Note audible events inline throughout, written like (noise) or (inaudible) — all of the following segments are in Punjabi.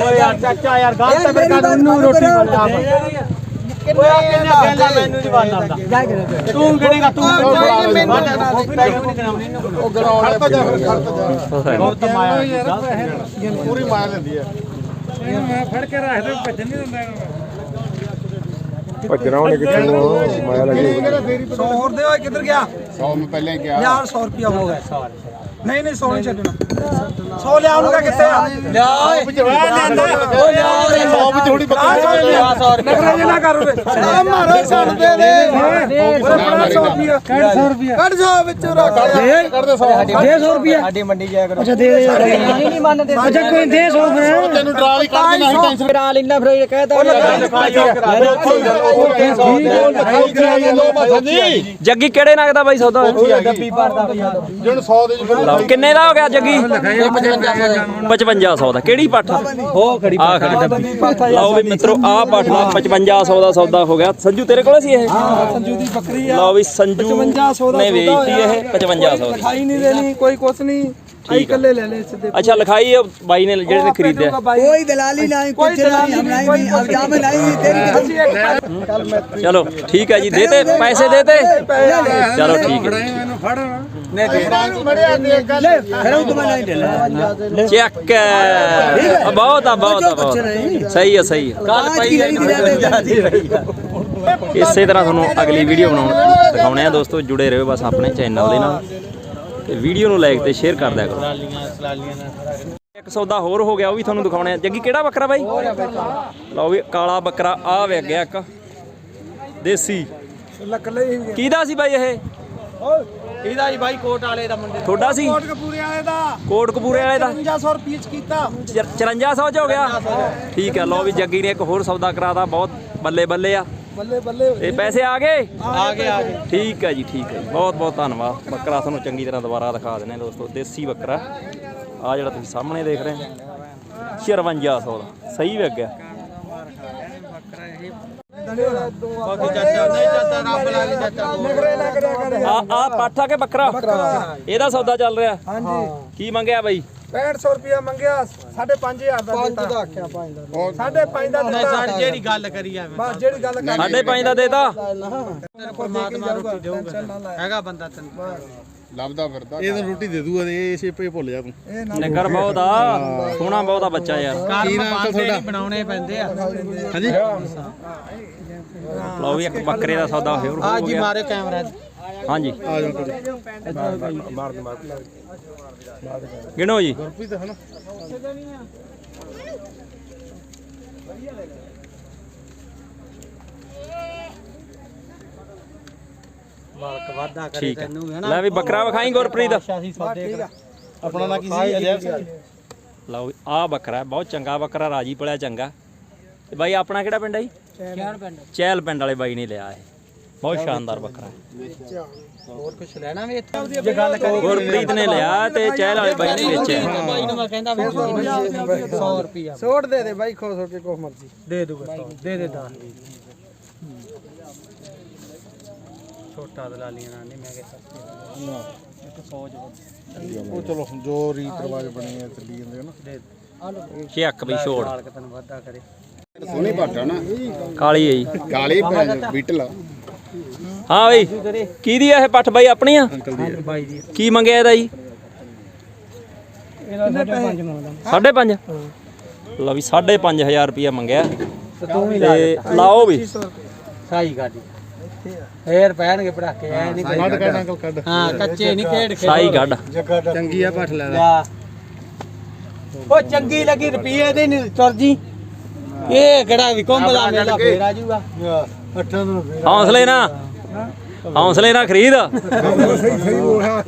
ਓ ਯਾਰ ਚਾਚਾ ਯਾਰ ਗੱਲ ਤਾਂ ਮੇਰੇ ਕੋਲ ਨੂੰ ਰੋਟੀ ਬਣਾ ਓਏ ਆ ਕਿੰਨੇ ਗੱਲਾਂ ਮੈਨੂੰ ਨਹੀਂ ਬਾਤ ਆਉਂਦਾ ਤੂੰ ਕਿਹੜੀਗਾ ਤੂੰ ਤੈਨੂੰ ਨਹੀਂ ਕਰਾਉਣੀ ਉਹ ਖੜਤਾ ਜਾ ਫਿਰ ਖੜਤਾ ਜਾ। ਬਹੁਤ ਮਾਇਆ ਪੂਰੀ ਮਾਇਆ ਲੈਂਦੀ ਹੈ ਭੱਜਣਾ ਉਹਨੇ ਕਿੱਥੇ ਨੂੰ ਮਾਇਆ ਲੱਗੀ। 100 ਹੋਰ ਦੇ ਓਏ ਕਿੱਧਰ ਗਿਆ? 100 ਮੈਂ ਪਹਿਲਾਂ ਹੀ ਕਿਹਾ। ਯਾਰ 100 ਰੁਪਿਆ ਹੋ ਗਿਆ। ਨਹੀਂ ਨਹੀਂ 100 ਨਹੀਂ ਛੱਡਣਾ। 100 ਲਿਆ ਉਹਨੂੰ ਕਹ ਕਿੱਥੇ ਆ? ਲਿਆ ਓਏ ਓ ਲਿਆ ਓਏ 100 ਵਿੱਚ ਥੋੜੀ ਬੱਕਰੀ ਨਖਰਾ ਜੇ। ਨਾ ਕਰ ਓਏ ਆ ਮਾਰੋ 100 ਰੁਪਏ ਦੇ। ਓਏ ਬੜਾ 100 ਰੁਪਿਆ ਕੱਢ 100 ਰੁਪਿਆ ਕੱਢ ਜਾ ਵਿੱਚੋਂ ਰੱਖ ਦੇ। ਕਰਦੇ 100 ਦੇ 100 ਰੁਪਿਆ ਸਾਡੀ ਮੰਡੀ ਜਾਇਆ ਕਰੋ। ਅੱਛਾ ਦੇ ਦੇ ਨਹੀਂ ਮੰਨਦੇ ਅੱਛਾ ਕੋਈ ਦੇ 100 ਫਿਰ। ਤੈਨੂੰ ਡਰਾ ਵੀ ਕੱਢ ਸੀ ਟੈਨਸ਼ਨ ਕਰਾ ਲੈਣਾ ਫਿਰ ਇਹ ਕਹਿਤਾ ਜੱਗੀ ਕਿਹੜੇ ਨਗ ਦਾ ਬਾਈ ਸੌਦਾ? ਜਿਹਨੂੰ 100 ਦੇ ਜੀ ਲਾਓ ਕਿੰਨੇ ਦਾ ਹੋ ਗਿਆ ਜੱਗੀ 5500 ਦਾ। ਕਿਹੜੀ ਪੱਠ? ਹੋ ਖੜੀ ਪੱਠ। ਲਾਓ ਵੀ ਮਿੱਤਰੋ ਆ ਪੱਠ ਦਾ 5500 ਦਾ ਸੌਦਾ ਹੋ ਗਿਆ। ਸੰਜੂ ਤੇਰੇ ਕੋਲ ਸੀ ਇਹ? ਲਾਓ ਵੀ ਸੰਜੂ 5500 ਦਾ ਨੇ ਵੇਚੀ ਇਹ 5500 ਦੀ। ਖਾਈ ਨਹੀਂ ਦੇਣੀ ਕੋਈ ਕੁਛ ਨਹੀਂ। ਆਈ ਕੱਲੇ ਲੈ ਲੈ ਸਿੱਧੇ ਅੱਛਾ ਲਿਖਾਈ ਬਾਈ ਨੇ ਜਿਹੜੇ ਖਰੀਦਿਆ। ਕੋਈ ਦਲਾਲੀ ਨਹੀਂ ਕੋਈ ਦਲਾਲੀ ਨਹੀਂ ਅਬਜਾਮ ਨਹੀਂ ਤੇਰੀ ਚਲੋ ਠੀਕ ਹੈ ਜੀ ਦੇ ਦੇਤੇ ਪੈਸੇ ਦੇ ਦੇਤੇ ਚਲੋ ਠੀਕ ਹੈ। ਚੈੱਕ ਬਹੁਤ ਆ ਬਹੁਤ ਆ ਬਹੁਤ ਸਹੀ ਹੈ ਸਹੀ ਹੈ ਕੱਲ ਪਈ ਇਸੇ ਤਰ੍ਹਾਂ ਤੁਹਾਨੂੰ ਅਗਲੀ ਵੀਡੀਓ ਬਣਾਉਣ ਦਿਖਾਉਣੇ ਆ ਦੋਸਤੋ ਜੁੜੇ ਰਹੋ ਬਸ ਆਪਣੇ ਚੈਨਲ ਦੇ ਨਾਲ। ਤੇ ਵੀਡੀਓ ਨੂੰ ਲਾਈਕ ਤੇ ਸ਼ੇਅਰ ਕਰ ਦਿਆ ਕਰੋ। ਇੱਕ ਸੌਦਾ ਹੋਰ ਹੋ ਗਿਆ ਉਹ ਵੀ ਤੁਹਾਨੂੰ ਦਿਖਾਉਣੇ ਆ। ਜੱਗੀ ਕਿਹੜਾ ਬੱਕਰਾ ਬਾਈ? ਲਓ ਵੀ ਕਾਲਾ ਬੱਕਰਾ ਆ ਵੇ ਗਿਆ ਇੱਕ। ਦੇਸੀ। ਕਿਹਦਾ ਸੀ ਬਾਈ ਇਹ? ਇਹਦਾ ਜੀ ਬਾਈ ਕੋਟ ਵਾਲੇ ਦਾ ਮੁੰਡੇ ਤੁਹਾਡਾ ਸੀ? ਕਪੂਰੇ ਵਾਲੇ ਦਾ। ਕੋਟ ਕਪੂਰੇ ਵਾਲੇ ਦਾ? 5500 ਰੁਪਏ ਚ ਕੀਤਾ। 5400 ਚ ਹੋ ਗਿਆ? ਠੀਕ ਹੈ ਲਓ ਵੀ ਜੱਗੀ ਨੇ ਇੱਕ ਹੋਰ ਸੌਦਾ ਕਰਾਤਾ ਬਹੁਤ ਬੱਲੇ ਬੱਲੇ ਆ। ਬੱਲੇ ਬੱਲੇ ਇਹ ਪੈਸੇ ਆ ਗਏ? ਆ ਗਏ ਆ ਗਏ ਠੀਕ ਹੈ ਜੀ ਠੀਕ ਹੈ ਜੀ। ਬਹੁਤ ਬਹੁਤ ਧੰਨਵਾਦ। ਬੱਕਰਾ ਤੁਹਾਨੂੰ ਚੰਗੀ ਤਰ੍ਹਾਂ ਦੁਬਾਰਾ ਦਿਖਾ ਦਿੰਦੇ ਹਾਂ ਦੋਸਤੋ। ਦੇਸੀ ਬੱਕਰਾ। ਆ ਜਿਹੜਾ ਤੁਸੀਂ ਸਾਹਮਣੇ ਦੇਖ ਰਹੇ ਹੋ। 5400 ਦਾ। ਸਹੀ ਵਿਕ ਗਿਆ ਬਾਕੀ ਚਾਚਾ ਨਹੀਂ ਚਾਚਾ ਰੱਬ ਲਾ ਕੇ ਚਾਚਾ। ਨਖਰੇ ਨਾ ਕਰਿਆ ਕਰ ਆ ਆ ਪਾਠਾ ਕੇ ਬੱਕਰਾ ਇਹਦਾ ਸੌਦਾ ਚੱਲ ਰਿਹਾ। ਹਾਂਜੀ। ਕੀ ਮੰਗਿਆ ਬਾਈ? 6500 ਰੁਪਿਆ ਮੰਗਿਆ 5500 ਦਾ ਦਿੱਤਾ 5 ਦਾ ਆਖਿਆ 5 ਦਾ। 5.5 ਦਾ ਦਿੱਤਾ। ਸਰ ਜਿਹੜੀ ਗੱਲ ਕਰੀ ਆ ਮੈਂ। ਬਸ ਜਿਹੜੀ ਗੱਲ ਕਰ ਸਾਢੇ ਪੰਜ ਦਾ ਦੇਤਾ ਪਰਮਾਤਮਾ ਰੋਟੀ ਦੇਊਗਾ। ਹੈਗਾ ਬੰਦਾ ਤੈਨੂੰ। ਲੱਭਦਾ ਫਿਰਦਾ ਇਹ ਤਾਂ ਰੋਟੀ ਦੇ ਦੂਗਾ ਇਹ ਛੇਪੇ ਭੁੱਲ ਜਾ ਤੂੰ। ਇਹ ਨਾ ਨਿੱਗਰ ਬਹੁਤ ਆ ਸੋਹਣਾ ਬਹੁਤ ਆ ਬੱਚਾ ਯਾਰ। ਕਰਮ ਪਾਉਂਦੇ ਨਹੀਂ ਬਣਾਉਣੇ ਪੈਂਦੇ ਆ। ਹਾਂਜੀ? ਲਓ ਵੀ ਇੱਕ ਬੱਕਰੇ ਦਾ ਸੌਦਾ ਹੋਰ ਆ ਹੋ ਜੀ ਗਿਆ। ਮਾਰੇ ਕੈਮਰਾ ਹਾਂਜੀ। ਆ ਜਾ ਕਰੀ ਗਿਣੋ ਜੀ। ਗੁਰਪ੍ਰੀਤ ਹਨਾ ਮਾਲਕ ਵਾਦਾ ਕਰੇ ਠੀਕ ਹੈ ਤੈਨੂੰ ਹੈ ਨਾ ਲੈ ਵੀ ਬੱਕਰਾ ਵਿਖਾਈ ਗੁਰਪ੍ਰੀਤ ਅਸੀਂ ਸੌਦੇ ਕਰ ਆਪਣਾ ਨਾਂ ਕੀ ਸੀ ਅਜੈਬ ਲਓ ਵੀ ਆ ਬੱਕਰਾ ਹੈ, ਬਹੁਤ ਚੰਗਾ ਬੱਕਰਾ ਰਾਜੀ ਪਲਿਆ ਚੰਗਾ ਤੇ ਬਾਈ ਆਪਣਾ ਕਿਹੜਾ ਪਿੰਡ ਹੈ ਜੀ ਕਿਹੜਾ ਪਿੰਡ ਚਹਿਲ ਪਿੰਡ ਵਾਲੇ ਬਾਈ ਨੇ ਲਿਆ ਇਹ ਬਹੁਤ ਸ਼ਾਨਦਾਰ ਬੱਕਰਾ ਹੈ ਹੋਰ ਕੁਝ ਲੈਣਾ ਵੀ ਇੱਥੇ ਜੇ ਗੱਲ ਕਰੀ ਗੁਰਪ੍ਰੀਤ ਨੇ ਲਿਆ ਤੇ ਚਹਿਲ ਵਾਲੇ ਬਾਈ ਨੇ ਵੇਚਿਆ ਬਾਈ ਨੂੰ ਮੈਂ ਕਹਿੰਦਾ ਵੀ 100 ਰੁਪਿਆ ਛੋੜ ਦੇ ਦੇ ਬਾਈ ਖੁਸ਼ ਹੋ ਕੇ ਕੁਛ ਮਰਜ਼ੀ ਦੇ ਦੂਗਾ 100 ਦੇ ਦੇ 10 ਛੋਟਾ ਦਲਾਲੀਆਂ ਨਾਲ ਨਹੀਂ ਮੈਂ ਕਿਹਾ ਇੱਕ 100 ਜੋ। ਉਹ ਚਲੋ ਜੋ ਰੀਤ ਰਿਵਾਜ ਬਣੇ ਆ ਚੱਲੀ ਜਾਂਦੇ ਹਨ ਦੇ ਚੱਕ ਬਈ ਛੋੜ? ਮਾਲਕ ਤੈਨੂੰ ਵਾਦਾ ਕਰੇ। ਸੋਹਣੀ ਭਾਟਾ ਨਾ। ਕਾਲੀ ਹੈ ਜੀ। ਕਾਲੀ ਬੀਟਲ ਹਾਂ ਬਈ ਕਿਹਦੀ ਆ ਇਹ ਪੱਠ ਬਾਈ ਆਪਣੀ ਆ। ਬਾਈ ਦੀ ਕੀ ਮੰਗਿਆ ਇਹਦਾ ਜੀ? ਇਹਦਾ ਸਾਡੇ ਪੰਜ ਮੰਗਦਾ। ਸਾਢੇ ਪੰਜ? ਲਓ ਵੀ ਸਾਢੇ ਪੰਜ ਹਜ਼ਾਰ ਰੁਪਇਆ ਮੰਗਿਆ। ਤੇ ਤੂੰ ਵੀ ਤੇ ਲਾਓ ਵੀ। ਸਾਈ ਗਾਡੀ। ਫੇਰ ਪੈਣਗੇ ਪੜਾਕੇ ਐ ਨਹੀਂ ਕੱਢ ਕੱਢ ਅੰਕਲ ਕੱਢ। ਹਾਂ ਕੱਚੇ ਨਹੀਂ ਖੇਡ ਖੇਡ ਸਾਈ ਕੱਢ। ਚੰਗੀ ਆ ਭੱਠ ਲੈ ਲਿਆ ਉਹ ਚੰਗੀ ਲੱਗੀ ਰੁਪਈਏ ਦੇ ਨਹੀਂ ਤੁਰ ਜੀ। ਇਹ ਕਿਹੜਾ ਵੀ ਕੰਬਲਾ ਮੇਲਾ ਫੇਰ ਆ ਜਾਊਗਾ। ਹੌਸਲੇ ਨਾ ਹੌਸਲੇ ਨਾ ਖਰੀਦ।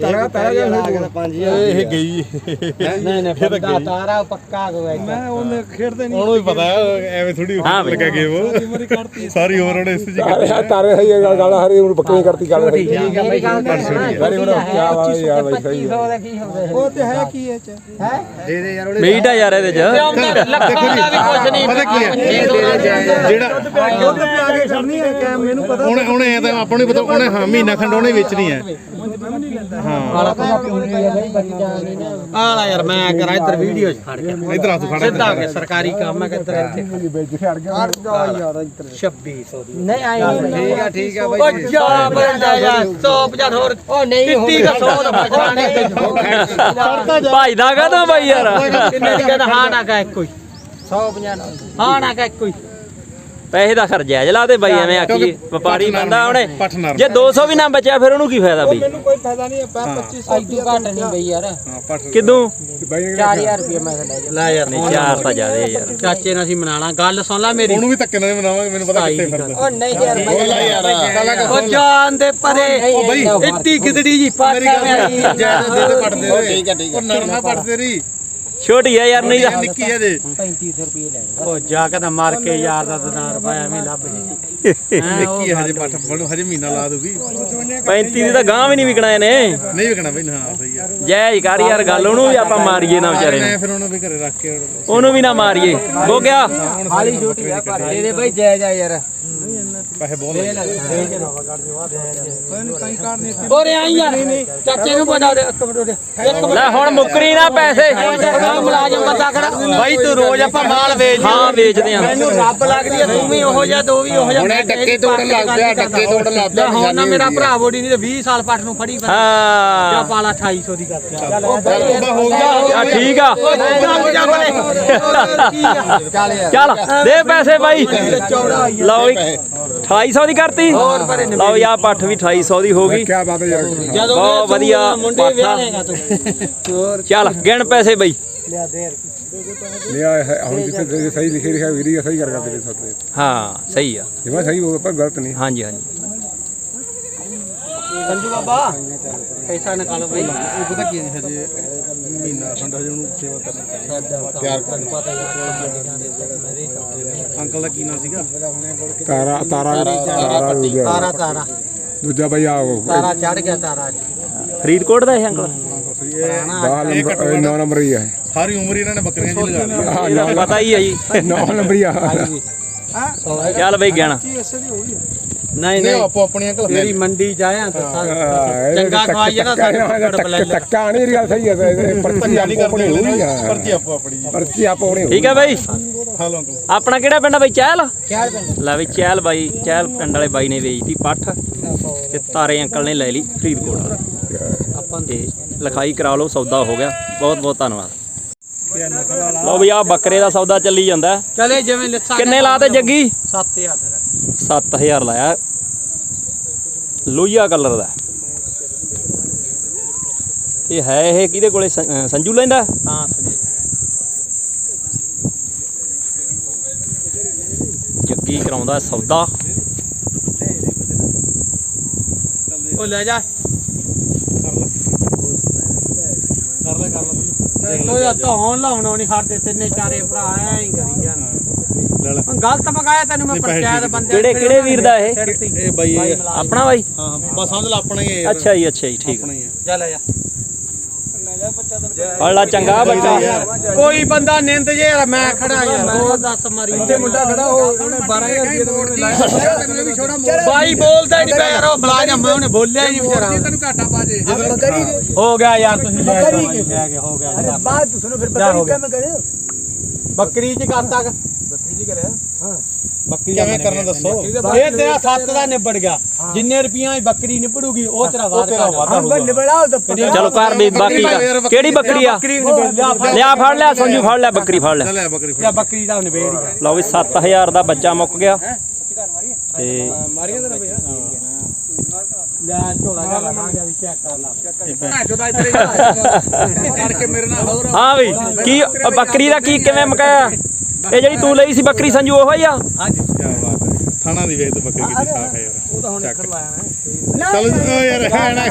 ਤਾਰਾ ਤਾਰਾ ਜਿਹਾ ਇਹ ਗਈ। ਨਹੀਂ ਨਹੀਂ ਪੱਕਾ ਤਾਰਾ ਪੱਕਾ ਹੋ ਗਿਆ ਮੈਂ ਉਹਨੇ ਖੇਡਦੇ ਨਹੀਂ। ਉਹਨੂੰ ਵੀ ਪਤਾ ਐਵੇਂ ਥੋੜੀ ਹਾਂ ਬਈ। ਲੱਗਾ ਗੇਮ। ਉਮਰ ਹੀ ਕੱਢਤੀ ਸਾਰੀ ਉਮਰ ਉਹਨੇ ਇਸ ਜੀ ਤਾਰੇ ਹੈ ਗਾਣਾ ਹਰੀ ਉਮਰ ਬੱਕਰੀ ਕਰਤੀ ਗੱਲ ਠੀਕ ਹੈ। ਬਈ ਗੱਲ ਕੀ ਬਾਤ ਹੈ ਯਾਰ ਬਾਈ ਸਹੀ ਹੈ ਦਾ ਕੀ ਹੁੰਦਾ ਉਹ ਤੇ ਹੈ ਕੀ ਇਹ ਚ? ਹੈ? ਮੀਟ ਆ ਯਾਰ ਇਹਦੇ ਚ। ਲੱਖਾਂ ਦਾ ਵੀ ਕੁਝ ਨਹੀਂ ਪਤਾ ਕੀ ਹੈ? ਜਿਹੜਾ ਦੁੱਧ ਪਿਆ ਕੇ ਖੜਨੀ ਹੈ ਕੈਮ ਮੈਨੂੰ ਪਤਾ। ਉਹਨੇ ਉਹਨੇ ਐਂ ਤਾਂ ਆਪਾਂ ਨੂੰ ਪਤਾ ਉਹਨੇ ਹਾਂ ਮਹੀਨਾ ਖੰਡ ਉਹਨੇ ਵੇਚਣੀ ਹੈ। ਆਲਾ ਯਾਰ ਮੈਂ ਕਰਾਂ ਇੱਧਰ ਵੀਡੀਓ 'ਚ ਖੜ ਗਿਆ। ਇਧਰ ਆ ਤੂੰ ਖੜਾ ਸਿੱਧਾ ਆ ਕੇ ਸਰਕਾਰੀ ਕੰਮ ਹੈ ਕਿੱਧਰ ਇੱਥੇ 2600 ਦੀ। ਨਹੀਂ ਆਈ ਠੀਕ ਆ ਠੀਕ ਆ ਬਾਈ। ਉਹ ਜਾ ਬੰਦਾ ਯਾਰ। 150 ਹੋਰ ਉਹ ਨਹੀਂ ਕਿੱਤੀ ਦਾ 100 ਦਾ ਬਚਾਣੇ ਭਾਈ ਦਾ ਕਹਦਾ ਬਾਈ ਯਾਰ? ਕਿੰਨੇ ਦੀ ਕਹਿੰਦਾ ਹਾਂ ਨਾ ਕਾ ਇੱਕੋ ਹੀ 150 ਹਾਂ ਨਾ ਕਾ ਇੱਕੋ ਹੀ ਪੈਸੇ ਦਾ ਖਰਚਾ ਜਲਾ ਤੇ ਬਾਈ ਐਵੇਂ ਆਖੀ ਵਪਾਰੀ ਬੰਦਾ ਉਹਨੇ। ਜੇ 200 ਵੀ ਨਾ ਬਚਿਆ ਫਿਰ ਉਹਨੂੰ ਕੀ ਫਾਇਦਾ ਬਈ? ਮੈਨੂੰ ਕੋਈ ਫਾਇਦਾ ਨਹੀਂ ਹੈ 2500 ਐਡੀ ਘੱਟ ਨਹੀਂ ਬਈ ਯਾਰ। ਹਾਂ ਪੱਠ ਕਿਦੋਂ? 4000 ਰੁਪਏ ਮੈਂ ਲੈ ਜਾ ਲੈ ਯਾਰ ਨਹੀਂ ਚਾਰ ਤਾਂ ਜ਼ਿਆਦੇ ਯਾਰ। ਚਾਚੇ ਨਾਲ ਅਸੀਂ ਮਨਾਣਾ ਗੱਲ ਸੁਣ ਲੈ ਮੇਰੀ। ਉਹਨੂੰ ਵੀ ਧੱਕੇ ਨਾਲ ਬਣਾਵਾਂਗੇ ਮੈਨੂੰ ਪਤਾ ਕਿੱਥੇ ਫਿਰਦਾ। ਉਹ ਨਹੀਂ ਯਾਰ ਬੋਲਾ ਯਾਰ ਉਹ ਜਾਨ ਦੇ ਪਰੇ। ਉਹ ਬਈ। ਇੱਤੀ ਗਿਦੜੀ ਜੀ ਪਾਟਾ ਮੇਰੀ ਜਾਇਦਾਦ ਦੇ ਦੇ ਪੱਟ ਦੇ ਦੇ ਠੀਕ ਹੈ ਠੀਕ ਹੈ। ਉਹ ਨਰਮਾ ਪੱਟ ਤੇਰੀ। ਛੋਟੀ ਆ ਯਾਰ ਨਹੀਂ ਤਾਂ ਨਿੱਕੀ ਹੈ ਦੇ। 3500 ਰੁਪਏ ਲੈ ਉਹ ਜਾ ਕੇ ਤਾਂ ਮਾਰ ਕੇ ਯਾਰ ਦਾ ਦਿਨਾਰ ਪਾਇਆ ਐਵੇਂ ਲੱਭ ਜੀ। ਨਿੱਕੀ ਹੈ ਹਜੇ ਪੱਠ ਬੜੋ ਹਜੇ ਮਹੀਨਾ ਲਾ ਦੂਗੀ 35 ਦੀ ਤਾਂ ਗਾਂ ਵੀ ਨਹੀਂ ਵਿਕਣਾ ਇਹਨੇ। ਨਹੀਂ ਵਿਕਣਾ ਬਈ ਹਾਂ ਸਹੀ ਹੈ ਜੈ ਹੀ ਕਰ ਯਾਰ ਗੱਲ ਉਹਨੂੰ ਵੀ ਆਪਾਂ ਮਾਰੀਏ ਨਾ ਵਿਚਾਰੇ ਮੈਂ ਨੂੰ ਫਿਰ ਉਹਨੂੰ ਵੀ ਘਰੇ ਰੱਖ ਕੇ ਉਹਨੂੰ ਵੀ ਨਾ ਮਾਰੀਏ। ਹੋ ਗਿਆ? ਹਾਲੀ ਛੋਟੀ ਆ ਪਰ ਦੇ ਦੇ ਬਈ ਜੈ ਜੈ ਯਾਰ। ਪੈਸੇ ਬਹੁਤ ਲੱਗੇ ਬੋਰੇ ਆਈ ਯਾਰ ਚਾਚੇ ਨੂੰ ਬਤਾ ਦੇ ਇੱਕ ਮਿੰਟ ਉਹਦੇ ਲੈ ਹੁਣ ਮੁੱਕਰੀ ਨਾ ਪੈਸੇ ਮੁਲਾਜ਼ਮ ਬੰਦਾ ਖੜਾ ਬਾਈ ਤੂੰ ਰੋਜ਼ ਆਪਾਂ ਮਾਲ ਵੇਚ ਹਾਂ ਵੇਚਦੇ ਆ ਮੈਨੂੰ ਰੱਬ ਲੱਗਦੀ ਆ ਤੂੰ ਵੀ ਉਹੋ ਜਿਹਾ ਦੋ ਵੀ ਉਹੋ ਜਿਹਾ ਹੁਣੇ ਡੱਕੇ ਤੋੜਨ ਲੱਗ ਪਿਆ, ਡੱਕੇ ਤੋੜਨ ਲੱਗ ਪਿਆ, ਹੁਣ ਨਾ ਮੇਰਾ ਭਰਾ ਬੋੜੀ ਨਹੀਂ ਤੇ 20 ਸਾਲ ਪੱਟ ਨੂੰ ਫੜੀ ਫਿਰਦਾ। ਜਾ ਹਾਂ ਪਾਲਾ 2800 ਦੀ ਕਰ ਚੱਲ ਹੋ ਗਿਆ ਆ ਠੀਕ ਆ ਚੱਲ ਦੇ ਪੈਸੇ ਬਾਈ ਲਓ ਜੀ 2800 ਦੀ ਕਰਤੀ। ਲਓ ਯਾ ਪੱਠ ਵੀ 2800 ਦੀ ਹੋ ਗਈ। ਕੀ ਬਾਤ ਹੈ ਯਾਰ ਬਹੁਤ ਵਧੀਆ ਮੁੰਡੇ ਪਾਠਾ। ਵਿਆਹ ਲੇਗਾ ਤੂੰ। ਚੱਲ ਗਿਣ ਪੈਸੇ ਬਾਈ। ਲਿਆ ਹੈ ਹੁਣ ਜਿੱਥੇ ਜੇ ਸਹੀ ਲਿਖੇ ਲਿਖਿਆ ਵੀਡੀਓ ਸਹੀ ਕਰ ਕਰਦੇ ਸਕਦੇ ਹਾਂ ਸਹੀ ਆ। ਜਿਵੇਂ ਸਹੀ ਹੋਵੇ ਪਰ ਗਲਤ ਨਹੀਂ। ਹਾਂਜੀ ਹਾਂਜੀ। ਸੰਜੂ ਬਾਬਾ ਪੈਸਾ ਨਿਕਾਲੋ ਬਈ। ਇਹ ਪਤਾ ਕੀ ਹੈ ਹਜੇ ਮਹੀਨਾ ਖੰਡ ਹਜੇ ਉਹਨੂੰ ਸੇਵਾ ਕਰਨੀ ਤਿਆਰ ਕਰਨਾ। ਅੰਕਲ ਦਾ ਕੀ ਨਾਮ ਸੀਗਾ? ਤਾਰਾ ਤਾਰਾ ਤਾਰਾ ਹੋ ਗਿਆ। ਤਾਰਾ ਤਾਰਾ। ਦੂਜਾ ਬਈ ਆਓ ਤਾਰਾ ਚੜ ਗਿਆ ਤਾਰਾ ਅੱਜ ਫਰੀਦਕੋਟ ਦਾ ਇਹ ਅੰਕਲ? ਨੰਬਰ 9 ਨੰਬਰ ਹੀ ਹੈ ਸਾਰੀ ਉਮਰ ਹੀ ਇਹਨਾਂ ਨੇ ਬੱਕਰੀਆਂ ਜੀ ਲਗਾ ਲਈ ਹਾਂ ਪਤਾ ਹੀ ਆ ਜੀ। 9 ਨੰਬਰ ਹੀ ਆ। ਚੱਲ ਬਈ ਗਿਣ ਨਹੀਂ ਨਹੀਂ ਆਪੋ ਆਪਣੀ ਅੰਕਲ ਮੇਰੀ ਮੰਡੀ ਚ ਆਇਆ ਤਾਂ ਹਾਂ, ਇਹ ਚੰਗਾ ਖਵਾਈ ਜਿਹੜਾ ਟੱਕਾ ਸਾਨੂੰ ਟੱਕ- ਨਹੀਂ ਗੱਲ ਸਹੀ ਹੈ ਇਹ ਪਰਚੀ ਨਹੀਂ ਆਪੋ ਆਪਣੀ ਕਰਦੇ ਹੋਈ ਆ। ਪਰਚੀ ਆਪੋ ਆਪਣੀ ਜੀ। ਪਰਚੀ ਆਪੋ ਆਪਣੀ ਠੀਕ ਹੈ ਬਾਈ। ਹਾਲੋ ਅੰਕਲ। ਆਪਣਾ ਕਿਹੜਾ ਪਿੰਡ ਆ ਬਾਈ? ਚਹਿਲ? ਖਿਆਲ ਪਿੰਡ। ਲੈ ਵੀ ਚਹਿਲ ਬਾਈ ਚਹਿਲ ਪਿੰਡ ਵਾਲੇ ਬਾਈ ਨੇ ਵੇਚਤੀ ਪੱਠ ਤੇ ਤਾਰੇ ਅੰਕਲ ਨੇ ਲੈ ਲਈ ਫਰੀਦਕੋਟ ਵਾਲਾ। ਆਪਾਂ ਤੇ ਲਿਖਾਈ ਕਰਾ ਲਓ ਸੌਦਾ ਹੋ ਗਿਆ। ਬਹੁਤ ਬਹੁਤ ਧੰਨਵਾਦ। ਲਓ ਵੀ ਆ ਬੱਕਰੇ ਦਾ ਸੌਦਾ ਚੱਲੀ ਜਾਂਦਾ। ਚਲੇ ਜਿਵੇਂ ਲਿੱਸਾ ਕਿੰਨੇ ਲਾਤੇ ਜੱਗੀ? 7000 ਦਾ। 7000 ਲਾਇਆ। ਲੋਹੀਆ ਕਲਰ ਦਾ। ਇਹ ਹੈ ਇਹ ਕਿਹਦੇ ਕੋਲੇ? ਸੰਜੂ ਲੈਂਦਾ? ਹਾਂ ਸੁਣੀ ਜੱਗੀ ਕਰਾਉਂਦਾ ਸੌਦਾ। ਉਹ ਲੈ ਜਾ। ਕਰ ਲੈ ਕਰ ਲੈ ਤੋ ਯਾ ਧੌਣ ਲਾਉਣੋਂ ਨਹੀਂ ਹਟਦੇ ਤਿੰਨੇ ਚਾਰੇ ਭਰਾ ਐਂ ਹੀ ਕਰੀ ਜਾਣ। ਲੈ ਲੈ। ਹੁਣ ਗਲਤ ਮਗਾਇਆ ਤੈਨੂੰ ਮੈਂ ਪੰਚਾਇਤ ਬੰਦੇ ਕਿਹੜੇ ਕਿਹੜੇ ਵੀਰ ਦਾ ਇਹ? ਇਹ ਬਾਈ ਆਪਣਾ ਬਾਈ? ਹਾਂ ਬਸ ਸਮਝ ਲੈ ਆਪਣਾ ਹੀ ਹੈ ਅੱਛਾ ਜੀ ਅੱਛਾ ਜੀ ਠੀਕ ਆਪਣਾ ਹੀ ਹੈ। ਜਾ ਲੈ ਜਾ। ਬੜਾ ਚੰਗਾ ਬੱਚਾ ਕੋਈ ਬੰਦਾ ਨਿੰਦ ਜੇ ਮੈਂ ਖੜਾ ਯਾਰ। ਉਹ ਦੱਸ ਮਰੀ ਤੇ ਮੁੰਡਾ ਖੜਾ ਉਹ ਉਹਨੇ 12000 ਰੁਪਏ ਦਾ ਉਹਨੇ ਲਾਇਆ ਬਾਈ ਬੋਲਦਾ ਨਹੀਂ ਪਿਆ ਯਾਰ ਉਹ ਮੁਲਾਜ਼ਮ ਉਹਨੇ ਬੋਲਿਆ ਹੀ ਨਹੀਂ ਵਿਚਾਰਾ। ਤੈਨੂੰ ਘਾਟਾ ਪਾ ਜੇ। ਹੋ ਗਿਆ ਯਾਰ ਤੁਸੀਂ ਲੈ ਕੇ ਹੋ ਗਿਆ ਬਾਅਦ ਤੁਸੀਂ ਫਿਰ ਬੱਕਰੀ ਕੰਮ ਕਰਿਓ ਬੱਕਰੀ ਚ ਕਰ ਤੱਕ? ਬੱਕਰੀ ਚ ਕਰਿਆ? ਹਾਂ। ਬੱਕਰੀ ਕਿਵੇਂ ਕਰਨਾ ਦੱਸੋ? ਇਹ ਤੇਰਾ ਸੱਤ ਦਾ ਨਿਬੜ ਗਿਆ। ਜਿੰਨੇ ਰੁਪਈਆਂ ਦੀ ਬੱਕਰੀ ਨਿਬੜੂਗੀ ਉਹ ਤੇਰਾ ਵਾਅਦਾ ਕਰ ਚਲੋ ਕਰ ਵੀ ਬਾਕੀ ਦਾ ਕਿਹੜੀ ਬੱਕਰੀ ਆ? ਲਿਆ ਫੜ ਲਿਆ ਸੰਜੂ ਫੜ ਲਿਆ ਬੱਕਰੀ ਫੜ। ਲਿਆ ਲੈ ਬੱਕਰੀ ਲਿਆ ਬੱਕਰੀ ਦਾ ਨਿਬੇੜ ਲਓ ਵੀ 7000 ਦਾ ਬੱਚਾ ਮੁੱਕ ਗਿਆ। ਤੇ ਮਾਰੀਆਂ ਤੇਰਾ ਭਈਆ ਲੈ ਝੋਲਾ ਵੀ ਚੈੱਕ ਕਰ ਲਾ। ਹਾਂ ਵੀ ਕੀ ਅ, ਬੱਕਰੀ ਦਾ ਕੀ ਕਿਵੇਂ ਮਕਾਇਆ? ਇਹ ਜਿਹੜੀ ਤੂੰ ਲਈ ਸੀ ਬੱਕਰੀ ਸੰਜੂ ਉਹੋ ਹੀ ਆ? ਹਾਂਜੀ। ਕੀ ਬਾਤ ਹੈ। ਥਾਣਾ ਦੀ ਵੇਖ ਤੂੰ ਬੱਕਰੀ ਕਿੱਡੀ ਸਾਫ਼ ਹੈ ਯਾਰ। ਉਹ ਤਾਂ ਹੁਣ ਇੱਧਰ ਲਾਇਆ ਹੈ ਚੱਲ ਓ ਯਾਰ ਹੈ ਨਾ।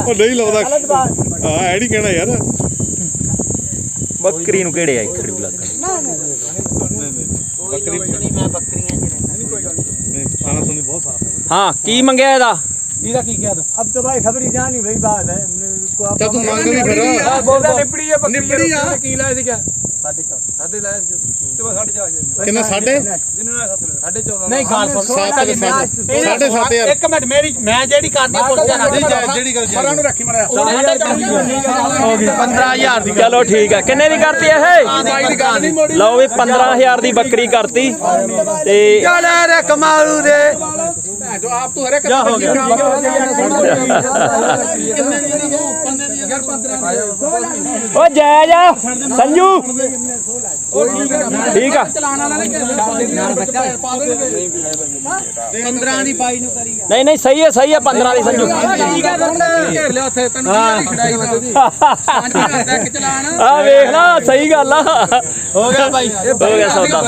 ਉਹ ਨਹੀਂ ਲਾਉਂਦਾ। ਹਾਂ ਐ ਨਹੀਂ ਕਹਿਣਾ ਯਾਰ। ਬੱਕਰੀ ਨੂੰ ਕਿਹੜੇ ਆਈ ਖੜੀ ਲੱਗ ਬੱਕਰੀ ਨਹੀਂ ਮੈਂ ਬੱਕਰੀਆਂ ਚ ਰਹਿੰਦਾ। ਨਹੀਂ ਥਾਣਾ ਤੋਂ ਬਹੁਤ ਸਾਫ਼ ਹੈ। ਹਾਂ ਕੀ ਮੰਗਿਆ ਇਹਦਾ? ਇਹਦਾ ਕੀ ਕਿਹਾ ਤੂੰ अब तो भाई खबरी जानी भाई बात है को ਚੱਲ ਤੂੰ ਮੰਗ ਵੀ ਫਿਰ ਬੋਲਦਾ ਨਿਪੜੀ ਆ ਨਿਬੜੀ ਆ। ਕੀ ਲਾਇਆ ਸੀ 4.5 ਕਿੰਨਾ ਸਾਡੇ? ਨਹੀਂ ਗੱਲ ਸੁਣ ਸਾਢੇ ਸਾਢੇ ਸੱਤ। ਹਜ਼ਾਰ। ਇੱਕ ਮਿੰਟ ਮੇਰੀ ਮੈਂ ਜਿਹੜੀ ਕਰਦੀ ਪੁੱਛਿਆ ਨਾ ਜਿਹੜੀ ਗੱਲ ਪਰ ਉਹਨੂੰ ਰੱਖੀ ਮੜਿਆ ਹੋ ਗਈ। 15000 ਦੀ ਚਲੋ ਠੀਕ ਆ ਕਿੰਨੇ ਦੀ ਕਰਤੀ ਇਹ? ਲਓ ਵੀ 15000 ਦੀ ਬੱਕਰੀ ਕਰਤੀ। ਤੇ ਚੱਲ ਰੇ ਕਮਾਲੂ ਦੇ। ਜੋ ਆਪ ਤੂੰ ਹਰੇ ਜਾ ਹੋ ਓ ਜਾਇਜ਼ ਆ ਸੰਜੂ। ਠੀਕ ਆ। 15 ਦੀ ਬਾਈ ਨੂੰ ਕਰੀ ਨਹੀਂ ਨਹੀਂ ਸਹੀ ਹੈ ਸਹੀ ਹੈ 15 ਦੀ ਸੰਜੂ। ਠੀਕ ਹੈ ਘੇਰ ਲਿਆ ਉੱਥੇ ਤੈਨੂੰ ਖੜਾਈ ਵਧੂਗੀ ਆ ਵੇਖ ਨਾ ਸਹੀ ਗੱਲ ਆ। ਹੋ ਗਿਆ ਬਾਈ। ਹੋ ਗਿਆ ਸੌਦਾ।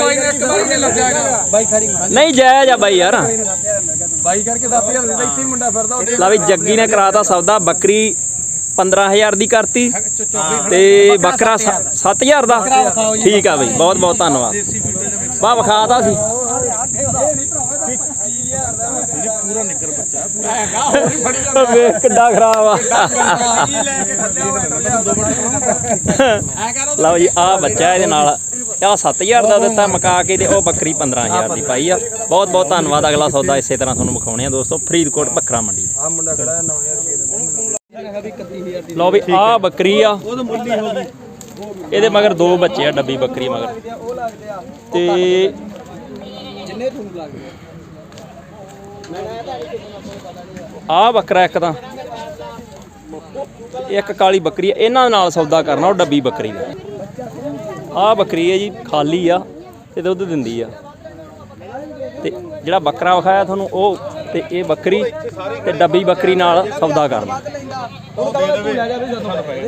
ਨਹੀਂ ਜਾਇਜ਼ ਆ ਬਾਈ ਯਾਰ। ਬਾਈ ਕਰਕੇ 10000 ਦੇ ਇੱਥੇ ਹੀ ਮੁੰਡਾ ਫਿਰਦਾ ਲਾ ਵੀ ਜੱਗੀ ਨੇ ਕਰਾਤਾ ਸੌਦਾ ਬੱਕਰੀ 15000 ਦੀ ਕਰਤੀ। ਤੇ ਬੱਕਰਾ 7000 ਦਾ? ਠੀਕ ਆ ਬਈ ਬਹੁਤ ਬਹੁਤ ਧੰਨਵਾਦ। ਵਾਹ ਵਿਖਾਤਾ ਸੀ। ਵੇਖ ਕਿੱਡਾ ਖਰਾਬ ਆ। ਲਓ ਜੀ ਆ ਬੱਚਾ ਇਹਦੇ ਨਾਲ। ਆ 7000 ਦਾ ਦਿੱਤਾ ਮਕਾ ਕੇ ਤੇ ਉਹ ਬੱਕਰੀ 15000 ਦੀ ਪਾਈ ਆ। ਬਹੁਤ ਬਹੁਤ ਧੰਨਵਾਦ ਅਗਲਾ ਸੌਦਾ ਇਸੇ ਤਰ੍ਹਾਂ ਤੁਹਾਨੂੰ ਵਿਖਾਉਣੇ ਆ ਦੋਸਤੋ ਫਰੀਦਕੋਟ ਬੱਕਰਾ ਮੰਡੀ ਆ ਮੁੰਡਾ ਖੜਾ 9000 ਲਓ ਵੀ ਆ ਬੱਕਰੀ ਆ। ਇਹਦੇ ਮਗਰ ਦੋ ਬੱਚੇ ਆ ਡੱਬੀ ਬੱਕਰੀ ਮਗਰ। ਤੇ ਆ? ਬੱਕਰਾ ਇੱਕ ਤਾਂ। ਇੱਕ ਕਾਲੀ ਬੱਕਰੀ ਆ ਇਹਨਾਂ ਨਾਲ ਸੌਦਾ ਕਰਨਾ ਉਹ ਡੱਬੀ ਬੱਕਰੀ ਦਾ। ਆ ਬੱਕਰੀ ਹੈ ਜੀ ਖਾਲੀ ਆ ਤੇ ਦੁੱਧ ਦਿੰਦੀ ਆ। ਤੇ ਜਿਹੜਾ ਬੱਕਰਾ ਵਿਖਾਇਆ ਤੁਹਾਨੂੰ ਉਹ ਤੇ ਇਹ ਬੱਕਰੀ ਤੇ ਡੱਬੀ ਬੱਕਰੀ ਨਾਲ ਸੌਦਾ ਕਰਨਾ।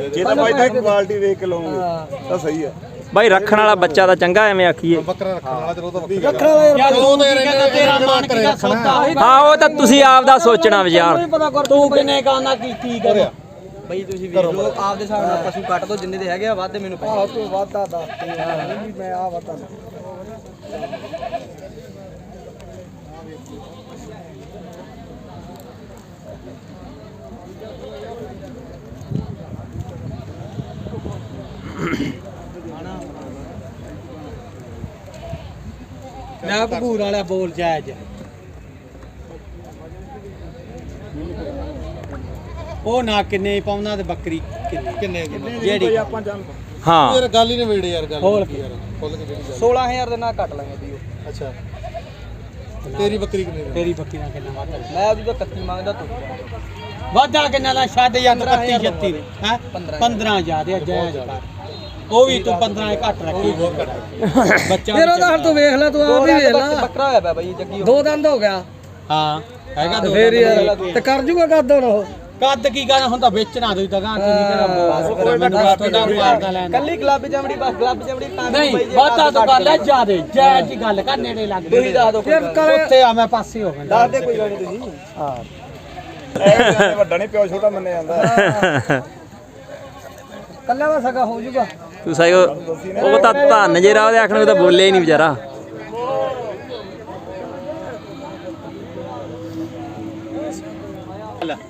ਜੇ ਤਾਂ ਬਾਈ ਤਾਂ ਕੁਆਲਿਟੀ ਵੇਖ ਕੇ ਲਵਾਂਗੇ ਤਾਂ ਸਹੀ ਹੈ। ਬਾਈ ਰੱਖਣ ਵਾਲਾ ਬੱਚਾ ਤਾਂ ਚੰਗਾ ਐਵੇਂ ਆਖੀਏ। ਬੱਕਰਾ ਰੱਖਣ ਵਾਲਾ ਚਲੋ ਤਾਂ ਯਾਰ ਉਹ ਤਾਂ ਕਹਿੰਦਾ ਤੇਰਾ ਮਾਨ ਕੀ ਸੌਦਾ ਹਾਂ ਉਹ ਤਾਂ ਤੁਸੀਂ ਆਪ ਦਾ ਸੋਚਣਾ ਵਿਚਾਰ ਤੂੰ ਕਿੰਨੇ ਗਾਣਾ ਕੀ ਕੀ ਕਰਿਆ ਬਈ ਤੁਸੀਂ ਵੇਖ ਲਓ ਆਪਦੇ ਹਿਸਾਬ ਨਾਲ ਪਸ਼ੂ ਕੱਟ ਦੋ ਜਿੰਨੇ ਦੇ ਹੈਗੇ ਆ ਵੱਧ ਮੈਨੂੰ ਪੈਸੇ। ਆਹ ਤੂੰ ਵਾਧਾ ਦੱਸ। ਮੈਂ ਆ ਵਾਧਾ ਮੈਂ ਭਗੂਰ ਵਾਲਾ ਬੋਲ ਜਾਇਜ਼। ਉਹ ਨਾ ਕਿੰਨੇ ਪਾਉਣਾ ਤੇ ਬੱਕਰੀ ਕਿੰਨੇ ਕਿੰਨੇ ਕਿੰਨੇ ਜਿਹੜੀ ਹਾਂ। ਯਾਰ ਗੱਲ ਹੀ ਨਵੇੜੇ ਯਾਰ ਗੱਲ ਖੋਲ ਕੇ। ਯਾਰ ਖੋਲ ਕੇ ਜਿਹੜੀ 16000 ਦੇ ਨਾਲ ਕੱਟ ਲਾਂਗੇ ਗੱਲ ਅੱਛਾ। ਤੇਰੀ ਬੱਕਰੀ ਕਿੰਨੇ ਦੀ? ਤੇਰੀ ਬੱਕਰੀ ਨਾਲ ਕਿੰਨਾ ਵਾਧਾ ਮੈਂ ਉਹਦੀ ਤਾਂ 31 ਮੰਗਦਾ ਤੂੰ। ਵਾਧਾ ਕਿੰਨਾ ਦਾ ਛੱਡ ਜਾਂ 25 36 ਦੇ ਹੈ 15 ਜ਼ਿਆਦੇ ਜਾਇਜ਼ ਕਰ। ਉਹ ਵੀ ਤੂੰ 15 ਹੀ ਘੱਟ ਰੱਖੀ। ਬੱਚਾ ਫਿਰ ਉਹਦਾ ਹਰ ਤੂੰ ਵੇਖ ਲੈ ਤੂੰ ਆਪ ਹੀ ਵੇਖ ਲੈ। ਬੱਕਰਾ ਹੋਇਆ ਪਿਆ ਬਈ ਜੱਗੀ ਦੋ ਦੰਦ ਹੋ ਗਿਆ। ਹਾਂ ਹੈਗਾ ਦੋ ਫੇਰ ਯਾਰ ਤੇ ਕਰ ਜੂਗਾ ਕਦੋਂ ਉਹ? ਕੱਦ ਕੀ ਗਾਣਾ ਹੁੰਦਾ ਵੇਚਣਾ ਤੂੰ ਦਗਾ ਤੂੰ ਨਹੀਂ ਕਿਹੜਾ ਮੈਨੂੰ ਬਾਤ ਤੁਹਾਡਾ ਮਾਰਦਾ ਲੈਣ ਕੱਲੀ ਗੁਲਾਬੀ ਚਮੜੀ ਬਸ ਗੁਲਾਬੀ ਚਮੜੀ ਤਾਂ ਨਹੀਂ ਵਾਧਾ ਤੂੰ ਕਰ ਲੈ ਜਿਆਦੇ ਜਾਇਜ਼ ਦੀ ਗੱਲ ਕਰ ਨੇੜੇ ਲੱਗ ਤੁਸੀਂ ਦੱਸ ਗੱਲ। ਉੱਥੇ ਆ ਮੈਂ ਪਾਸੇ ਹੋ ਗਿਆ ਦੱਸ ਦੇ ਕੋਈ ਗੱਲ ਨਹੀਂ ਤੁਸੀਂ। ਵੱਡਾ ਨਹੀਂ ਪਿਓ ਛੋਟਾ ਮੰਨਿਆ ਜਾਂਦਾ। ਕੱਲਾ ਵਾ ਸਗਾ ਹੋ ਜੂਗਾ। ਤੂੰ ਸਹੀ ਉਹ ਤਾਂ ਧੰਨ ਜੇ ਰਾਹ ਦੇ ਆਖਣ ਨੂੰ ਤਾਂ ਬੋਲਿਆ ਹੀ ਨਹੀਂ ਵਿਚਾਰਾ।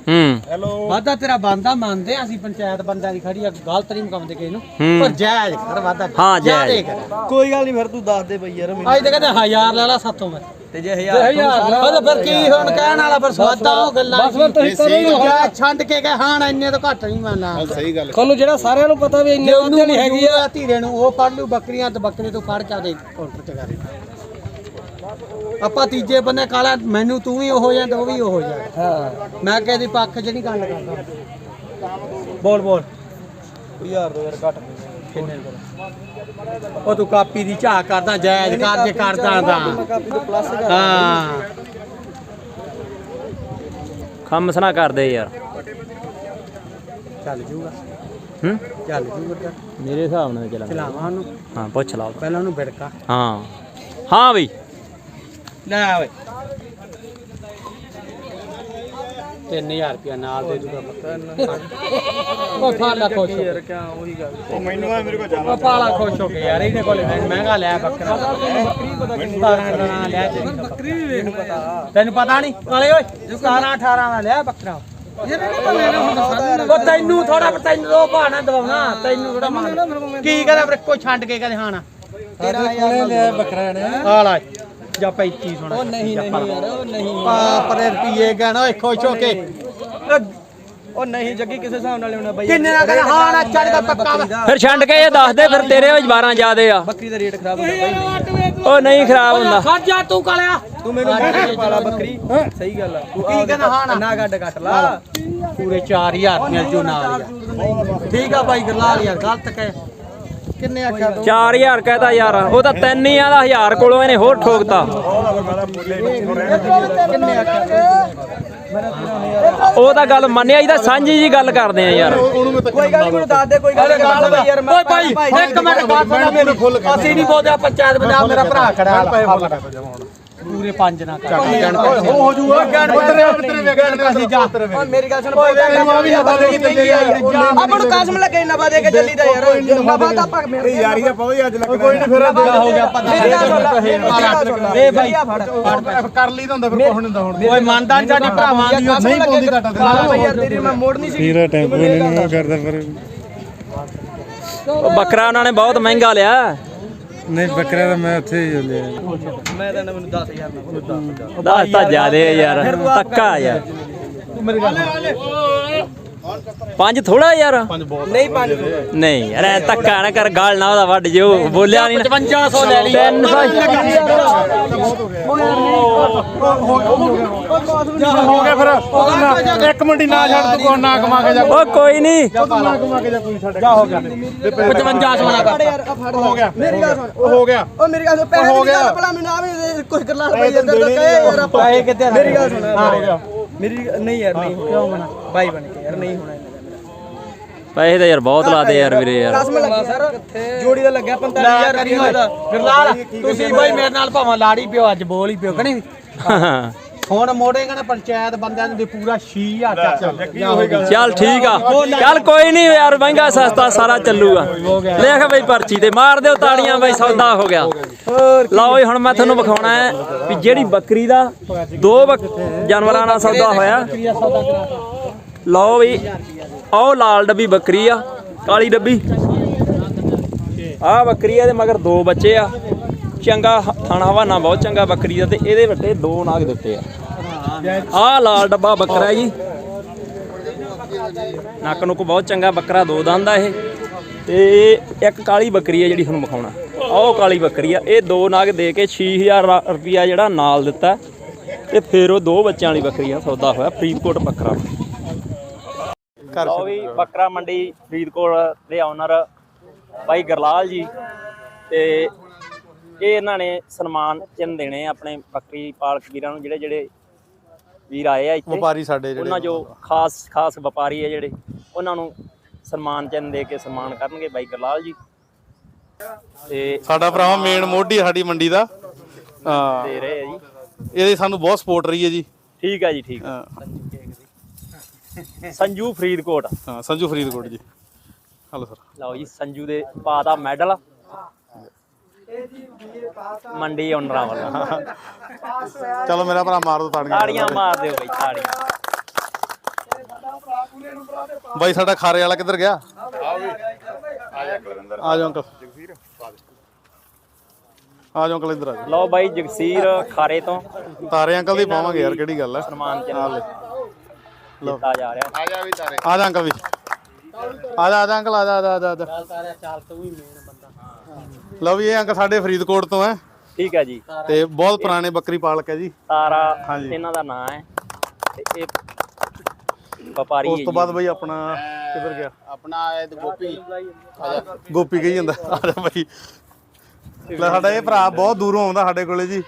ਹੂੰ। ਵਾਧਾ ਤੇਰਾ ਬੰਦਾ ਮੰਨਦੇ ਆ ਅਸੀਂ ਪੰਚਾਇਤ ਬੰਦਿਆਂ ਦੀ ਖੜੀ ਆ ਗਲਤ ਨਹੀਂ ਮਕਾਉਂਦੇ ਕਿਸੇ ਨੂੰ। ਪਰ ਜਾਇਜ਼ ਕਰ ਵਾਧਾ। ਹਾਂ, ਜਾਇਜ਼। ਕੋਈ ਗੱਲ ਨਹੀਂ ਫਿਰ ਤੂੰ ਦੱਸ ਦੇ ਬਈ ਯਾਰ ਮੈਨੂੰ। ਅੱਜ ਤੇ ਕਹਿੰਦੇ ਹਜ਼ਾਰ ਲੈ ਲਾ ਸਾਤੋਂ ਮੈਂ। ਤੇ ਜੇ ਹਜ਼ਾਰ ਉਹ ਫਿਰ ਕੀ ਹੁਣ ਕਹਿਣ ਵਾਲਾ ਫਿਰ ਸਵਾਦਾਂ ਉਹ ਗੱਲਾਂ ਬਸ ਫਿਰ ਤੁਸੀਂ ਕਰੋ ਹੀ। ਜਾ ਛੱਡ ਕੇ ਕਹੇ ਹਾਂ ਇੰਨੇ ਤੋਂ ਘੱਟ ਨਹੀਂ ਮੰਨਣਾ। ਸਹੀ ਗੱਲ ਤੁਹਾਨੂੰ ਜਿਹੜਾ ਸਾਰਿਆਂ ਨੂੰ ਪਤਾ ਵੀ ਜੇ ਇੰਨੇ ਵਾਧੇ ਨਹੀਂ ਹੈਗੀ ਆ ਧੀਰੇ ਨੂੰ ਉਹ ਫੜ ਲੂ ਬੱਕਰੀਆਂ ਤੇ ਬੱਕਰੇ ਤੋਂ ਫੜ ਕੇ ਆਦੇ ਕਾਊਂਟਰ ਤੇ ਕਰ। ਆਪਾਂ ਤੀਜੇ ਬੰਨੇ ਕਾਲਾ ਮੈਨੂੰ ਤੂੰ ਵੀ ਉਹ ਜਾਂਦਾ ਉਹ ਵੀ ਉਹ ਜਾਂਦਾ ਹਾਂ। ਮੈਂ ਕਿਹਦੀ ਪੱਖ 'ਚ ਨਹੀਂ ਗੱਲ ਕਰਦਾ। ਬੋਲ ਬੋਲ। ਯਾਰ ਦੋ ਯਾਰ ਘੱਟ ਉਹ ਤੂੰ ਕਾਪੀ ਦੀ ਝਾਕ ਕਰਦਾ ਜਾਇਜ਼ ਕਰ ਜੇ ਕਰਦਾ ਤਾਂ। ਹਾਂ। ਖਮਸ ਨਾ ਕਰਦੇ ਯਾਰ। ਚੱਲ ਜੂਗਾ। ਹੂੰ? ਚੱਲ ਜੂਗਾ ਮੇਰੇ ਹਿਸਾਬ ਨਾਲ ਚੱਲਾਂ ਚਲਾਵਾਂ ਉਹਨੂੰ। ਹਾਂ ਪੁੱਛ ਲਾ। ਪਹਿਲਾਂ ਉਹਨੂੰ ਬਿੜਕਾ। ਹਾਂ। ਹਾਂ ਬਈ। ਲੈ ਓਏ। 3000 ਰੁਪਇਆ ਨਾਲ ਦੇ ਦੂਗਾ ਉਹ ਫਾਲਾ ਖੁਸ਼ ਹੋ ਯਾਰ ਕਿਆ ਉਹੀ ਗੱਲ। ਉਹ ਮੈਨੂੰ ਆ ਮੇਰੇ ਕੋਲ ਜਾਣਾ ਉਹ ਪਾਲਾ ਖੁਸ਼ ਹੋ ਗਿਆ ਯਾਰ ਇਹਦੇ ਕੋਲ ਮਹਿੰਗਾ ਲਿਆ ਬੱਕਰਾ। ਬੱਕਰੀ ਪਤਾ ਲਿਆ ਤੇਰੀ ਬੱਕਰੀ ਵੀ ਵੇਖ ਪਤਾ ਤੈਨੂੰ ਪਤਾ ਨਹੀਂ? ਕਾਲੇ ਓਏ 17 18 ਦਾ ਲਿਆ ਬੱਕਰਾ। ਉਹ ਤੈਨੂੰ ਥੋੜਾ ਤੈਨੂੰ ਉਹ ਭਾਣਾ ਦਵਾਉਣਾ ਤੈਨੂੰ ਥੋੜਾ ਕੀ ਕਰਾਂ ਫਿਰ ਕੋਈ ਛੱਡ ਕੇ ਕਦੇ ਹਾਣਾ 13000 ਲਿਆ ਬੱਕਰਾ ਨੇ ਆਲਾ ਜਾਂ 35 ਸੁਣਾ ਉਹ ਨਹੀਂ ਨਹੀਂ ਯਾਰ ਉਹ ਨਹੀਂ। ਆ ਪਰੇ ਰੁਪਏ ਗਣਾ ਓਏ ਖੁਸ਼ ਹੋ ਕੇ ਉਹ ਨਹੀਂ ਜੱਗੀ ਕਿਸੇ ਹਿਸਾਬ ਨਾਲ ਲੈਣਾ ਬਾਈ। ਕਿੰਨੇ ਨਾ ਕਰ ਹਾਂ ਨਾ ਚੜਦਾ ਪੱਕਾ। ਫਿਰ ਛੰਡ ਕੇ ਇਹ ਦੱਸ ਦੇ ਫਿਰ ਤੇਰੇ ਵਿੱਚ 12 ਜ਼ਿਆਦੇ ਆ। ਬੱਕਰੀ ਦਾ ਰੇਟ ਖਰਾਬ ਹੁੰਦਾ ਬਾਈ ਉਹ ਨਹੀਂ ਖਰਾਬ ਹੁੰਦਾ। ਖੜ ਜਾ ਤੂੰ ਕਾਲਿਆ। ਤੂੰ ਮੈਨੂੰ ਪਾਲਾ ਬੱਕਰੀ। ਸਹੀ ਗੱਲ ਆ। ਤੂੰ ਕੀ ਕਹਿੰਦਾ ਹਾਂ ਨਾ? ਗੱਡ ਕੱਟ ਲਾ। ਪੂਰੇ 4000 ਮਿਲ ਜੂ ਨਾਲ ਠੀਕ ਆ ਬਾਈ ਗਰਲਾਲ ਯਾਰ ਗਲਤ ਕਹਿ। ਕਿੰਨੇ ਆਖਿਆ ਤੂੰ 4000 ਕਹਤਾ ਯਾਰ ਉਹ ਤਾਂ ਤਿੰਨ ਹੀ ਆਦਾ 1000 ਕੋਲੋਂ ਇਹਨੇ ਹੋਰ ਠੋਕਤਾ। ਕਿੰਨੇ ਆਖਿਆ ਉਹ ਤਾਂ ਗੱਲ ਮੰਨਿਆ ਹੀ ਤਾਂ ਸਾਂਝੀ ਜੀ ਗੱਲ ਕਰਦੇ ਆ ਯਾਰ। ਕੋਈ ਗੱਲ ਮੈਨੂੰ ਦੱਸ ਦੇ ਕੋਈ ਗੱਲ ਗੱਲ ਬਾਈ ਯਾਰ ਮੈਂ ਓਏ ਭਾਈ ਇੱਕ ਮਿੰਟ ਗੱਲ ਸੁਣਾ ਮੇਰੀ। ਅਸੀਂ ਨਹੀਂ ਬੋਲਦੇ ਪੰਚਾਇਤ ਬਣਾ ਮੇਰਾ ਭਰਾ ਖੜਾ। ਪੂਰੇ ਪੰਜ ਨਾ ਕਰ। ਹੋ ਹੋ ਜੂਗਾ। ਗਣ ਪੁੱਤਰੇ ਪੁੱਤਰੇ ਗਣ ਕਾਸੀ ਜਾ। ਹੁਣ ਮੇਰੀ ਗੱਲ ਸੁਣ ਬਾਈ ਤੈਨੂੰ ਵੀ ਹਵਾ ਦੇ ਕੇ ਆਪਾਂ ਨੂੰ ਕਾਸਮ ਲੱਗੇ ਨਫਾ ਦੇ ਕੇ ਚੱਲੀ ਦਾ ਯਾਰ। ਨਫਾ ਤਾਂ ਆਪਾਂ ਮੇਰੇ ਯਾਰੀਆਂ ਪਾਓ ਅੱਜ ਲੱਗਦਾ ਕੋਈ ਨਹੀਂ ਫਿਰ ਹੋ ਗਿਆ ਪਤਾ ਮੇਰੀ ਗੱਲ ਸੁਣ ਲੈ ਮੇਰੀ ਗੱਲ ਸੁਣ ਲੈ। ਇਹ ਬਾਈ ਫੜ ਕਰ ਲਈ ਤਾਂ ਹੁੰਦਾ ਫਿਰ ਕੁਛ ਨਹੀਂ ਹੁੰਦਾ ਹੁਣ। ਓਏ ਮੰਨਦਾ ਨੀ ਸਾਡੀ ਭਰਾਵਾਂ ਦੀ ਨਹੀਂ ਬੋਲਦੀ ਘਾਟਾ ਦੇ ਬਾਈ ਯਾਰ ਤੇਰੀ ਮੈਂ ਮੋੜ ਨਹੀਂ ਸੀ ਤੇਰਾ ਟੈਂਪੂ ਨਹੀਂ ਕਰਦਾ ਪਰ ਉਹ ਬੱਕਰਾ ਉਹਨਾਂ ਨੇ ਬਹੁਤ ਮਹਿੰਗਾ ਲਿਆ। ਨਹੀਂ ਬੱਕਰਾ ਤਾਂ ਮੈਂ ਉੱਥੇ ਹੀ ਜਾਂਦੇ ਮੈਂ ਤਾਂ ਮੈਨੂੰ 10000 ਨਾ ਦੱਸ ਤਾਂ ਜ਼ਿਆਦੇ ਆ ਯਾਰ ਤੱਕਾ ਯਾਰ। ਪੰਜ ਥੋੜਾ ਯਾਰ। ਨਹੀਂ ਪੰਜ ਨਹੀਂ ਯਾਰ ਐ ਧੱਕਾ ਨਾ ਕਰ ਗਾਲ ਨਾ ਉਹਦਾ ਵੱਢ ਜਿਓ। ਬੋਲਿਆ ਨਹੀਂ 5500 ਲੈ ਲਈ। 300 ਹੋ ਗਿਆ ਫਿਰ। ਇੱਕ ਮਿੰਟ ਨਾ ਛੱਡ ਤੂੰ ਨਾ ਕਮਾ ਕੇ ਜਾ। ਉਹ ਕੋਈ ਨਹੀਂ ਨਾ। ਕਮਾ ਕੇ ਜਾ ਕੋਈ ਛੱਡ ਜਾ ਹੋ ਗਿਆ। 5500 ਨਾ ਫੜ ਹੋ ਗਿਆ। ਮੇਰੀ ਗੱਲ ਸੁਣ ਹੋ ਗਿਆ। ਉਹ ਮੇਰੀ ਗੱਲ ਸੁਣ ਪੈਸੇ ਦੀ ਗੱਲ ਭਲਾ ਮੈਨੂੰ ਆਵੇ ਕੁਝ ਕਰ ਲਾ ਬਾਈ ਇੱਧਰ ਤਾਂ ਕਹੇ ਯਾਰ ਆਪਾਂ। ਪੈਸੇ ਕਿੱਥੇ ਮੇਰੀ ਗੱਲ ਸੁਣ। ਹੋ। ਗਿਆ ਮੇਰੀ ਨਹੀਂ ਯਾਰ ਨਹੀਂ। ਕਿਉਂ ਬਣਾ? ਬਾਈ ਬਣ ਕੇ ਯਾਰ ਨਹੀਂ ਹੋਣਾ। ਪੈਸੇ ਤਾਂ ਯਾਰ ਬਹੁਤ ਲਾਦੇ ਯਾਰ ਵੀਰੇ ਯਾਰ। ਕਸਮ ਲੱਗੀ ਸਰ ਜੋੜੀ ਦਾ ਲੱਗਿਆ 45000 ਕਰੀ ਰੁਪਏ ਦਾ। ਫਿਰਲਾਲ ਤੁਸੀਂ ਬਾਈ ਮੇਰੇ ਨਾਲ ਭਾਵੇਂ ਲਾੜੀ ਪਿਓ ਅੱਜ ਬੋਲ ਹੀ ਪਿਓ ਕਣੀ ਹੁਣ ਮੋੜੇਗਾ ਨਾ ਪੰਚਾਇਤ ਬੰਦਿਆਂ ਨੂੰ ਦੇ ਪੂਰਾ 6000 ਚੱਕ ਚੱਲ ਠੀਕ ਆ। ਚੱਲ ਕੋਈ ਨਹੀਂ ਯਾਰ ਮਹਿੰਗਾ ਸਸਤਾ ਸਾਰਾ ਚੱਲੂਗਾ। ਲਿਖ ਬਈ ਪਰਚੀ ਤੇ ਮਾਰ ਦਿਓ ਤਾੜੀਆਂ ਬਈ ਸੌਦਾ ਹੋ ਗਿਆ। ਲਓ ਜੀ ਹੁਣ ਮੈਂ ਤੁਹਾਨੂੰ ਵਿਖਾਉਣਾ ਹੈ ਵੀ ਜਿਹੜੀ ਬੱਕਰੀ ਦਾ ਦੋ ਜਾਨਵਰਾਂ ਨਾਲ ਸੌਦਾ ਹੋਇਆ। ਲਓ ਵੀ ਆਹ ਲਾਲ ਡੱਬੀ ਬੱਕਰੀ ਆ ਕਾਲੀ ਡੱਬੀ। ਆਹ ਬੱਕਰੀ ਆ ਦੇ ਮਗਰ ਦੋ ਬੱਚੇ ਆ। ਚੰਗਾ ਹ- ਹਵਾਨਾ ਬਹੁਤ ਚੰਗਾ ਬੱਕਰੀ ਦਾ ਤੇ ਇਹਦੇ ਵੱਟੇ ਦੋ ਨਾਗ ਦਿੱਤੇ ਆ। ਆਹ ਲਾਲ ਡੱਬਾ ਬੱਕਰਾ ਜੀ। ਨੱਕ ਨੁੱਕ ਬਹੁਤ ਚੰਗਾ ਬੱਕਰਾ, ਦੋ ਦੰਦ ਆ ਇਹ। ਤੇ ਇੱਕ ਕਾਲੀ ਬੱਕਰੀ ਹੈ ਜਿਹੜੀ ਤੁਹਾਨੂੰ ਵਿਖਾਉਣਾ। ਆਹ ਕਾਲੀ ਬੱਕਰੀ ਆ। ਇਹ ਦੋ ਨਾਗ ਦੇ ਕੇ 6000 ਰੁਪਿਆ ਜਿਹੜਾ ਨਾਲ ਦਿੱਤਾ। ਤੇ ਫਿਰ ਉਹ ਦੋ ਬੱਚਿਆਂ ਵਾਲੀ ਬੱਕਰੀ ਆ, ਸੌਦਾ ਹੋਇਆ ਫਰੀਦਕੋਟ ਬੱਕਰਾ। ਲਓ ਵੀ ਬੱਕਰਾ ਮੰਡੀ ਫਰੀਦਕੋਟ ਦੇ ਓਨਰ ਭਾਈ ਗਰਲਾਲ ਜੀ ਤੇ ਇਹ ਇਹਨਾਂ ਨੇ ਸਨਮਾਨ ਚਿੰਨ ਦੇਣੇ ਆ ਆਪਣੇ ਬੱਕਰੀ ਪਾਲਕ ਵੀਰਾਂ ਨੂੰ ਜਿਹੜੇ ਜਿਹੜੇ ਵੀਰ ਆਏ ਆ ਇੱਥੇ। ਵਪਾਰੀ ਸਾਡੇ ਜਿਹੜੇ ਉਹਨਾਂ ਜੋ ਖਾਸ ਖਾਸ ਵਪਾਰੀ ਹੈ ਜਿਹੜੇ ਉਹਨਾਂ ਨੂੰ ਸਨਮਾਨ ਚਿੰਨ ਦੇ ਕੇ ਸਨਮਾਨ ਕਰਨਗੇ ਬਾਈ ਗਰਲਾਲ ਜੀ। ਤੇ ਸਾਡਾ ਭਰਾਵਾ ਮੇਨ ਮੋਢੀ ਆ ਸਾਡੀ ਮੰਡੀ ਦਾ। ਹਾਂ। ਦੇ ਰਹੇ ਆ ਜੀ। ਇਹਦੇ ਸਾਨੂੰ ਬਹੁਤ ਸਪੋਰਟ ਰਹੀ ਹੈ ਜੀ। ਠੀਕ ਹੈ ਜੀ ਠੀਕ। ਸੰਜੂ ਫਰੀਦਕੋਟ। ਹਾਂ ਸੰਜੂ ਫਰੀਦਕੋਟ ਜੀ। Hello sir. ਲਓ ਜੀ ਸੰਜੂ ਦੇ ਪਾਤਾ ਮੈਡਲ। ਮੰਡੀ ਓਨਰਾਂ ਵੱਲੋਂ ਚਲੋ ਮੇਰਾ ਭਰਾ ਮਾਰ ਦੋ ਤਾੜੀਆਂ। ਤਾੜੀਆਂ ਮਾਰ ਦਿਓ ਬਈ ਤਾੜੀਆਂ। ਬਾਈ ਸਾਡਾ ਖਾਰੇ ਵਾਲਾ ਕਿੱਧਰ ਗਿਆ? ਆ ਜਾਓ ਅੰਕਲ। ਆ ਜਾਓ ਅੰਕਲ ਇੱਧਰ ਆ ਜਾਓ। ਲਓ ਬਾਈ ਜਗਸੀਰ ਖਾਰੇ ਤੋਂ। ਤਾਰੇ ਅੰਕਲ ਦੀ ਪਾਵਾਂਗੇ ਯਾਰ ਕਿਹੜੀ ਗੱਲ ਹੈ ਸਨਮਾਨ ਚਿੰਨ ਦਿੱਤਾ ਜਾ ਰਿਹਾ। ਆ ਜਾ ਅੰਕਲ ਵੀ। ਆ ਜਾ ਆ ਜਾ ਅੰਕਲ ਆ ਜਾ ਆ ਜਾ ਆ ਜਾ ਲਓ ਵੀ ਇਹ ਅੰਕਲ ਸਾਡੇ ਫਰੀਦਕੋਟ ਤੋਂ ਹੈ। ਠੀਕ ਹੈ ਜੀ। ਤੇ ਬਹੁਤ ਪੁਰਾਣੇ ਬੱਕਰੀ ਪਾਲਕ ਹੈ ਜੀ। ਤਾਰਾ ਹਾਂਜੀ। ਇਹਨਾਂ ਦਾ ਨਾਮ ਹੈ। ਤੇ ਇਹ ਵਪਾਰੀ ਉਸ ਤੋਂ ਬਾਅਦ ਬਈ ਆਪਣਾ ਕਿੱਧਰ ਗਿਆ? ਆਪਣਾ ਇਹ ਗੋਪੀ। ਗੋਪੀ ਕਹੀ ਜਾਂਦਾ। ਆ ਜਾ ਬਾਈ। ਲੈ ਸਾਡਾ ਇਹ ਭਰਾ ਬਹੁਤ ਦੂਰੋਂ ਆਉਂਦਾ ਸਾਡੇ ਕੋਲੇ ਜੀ।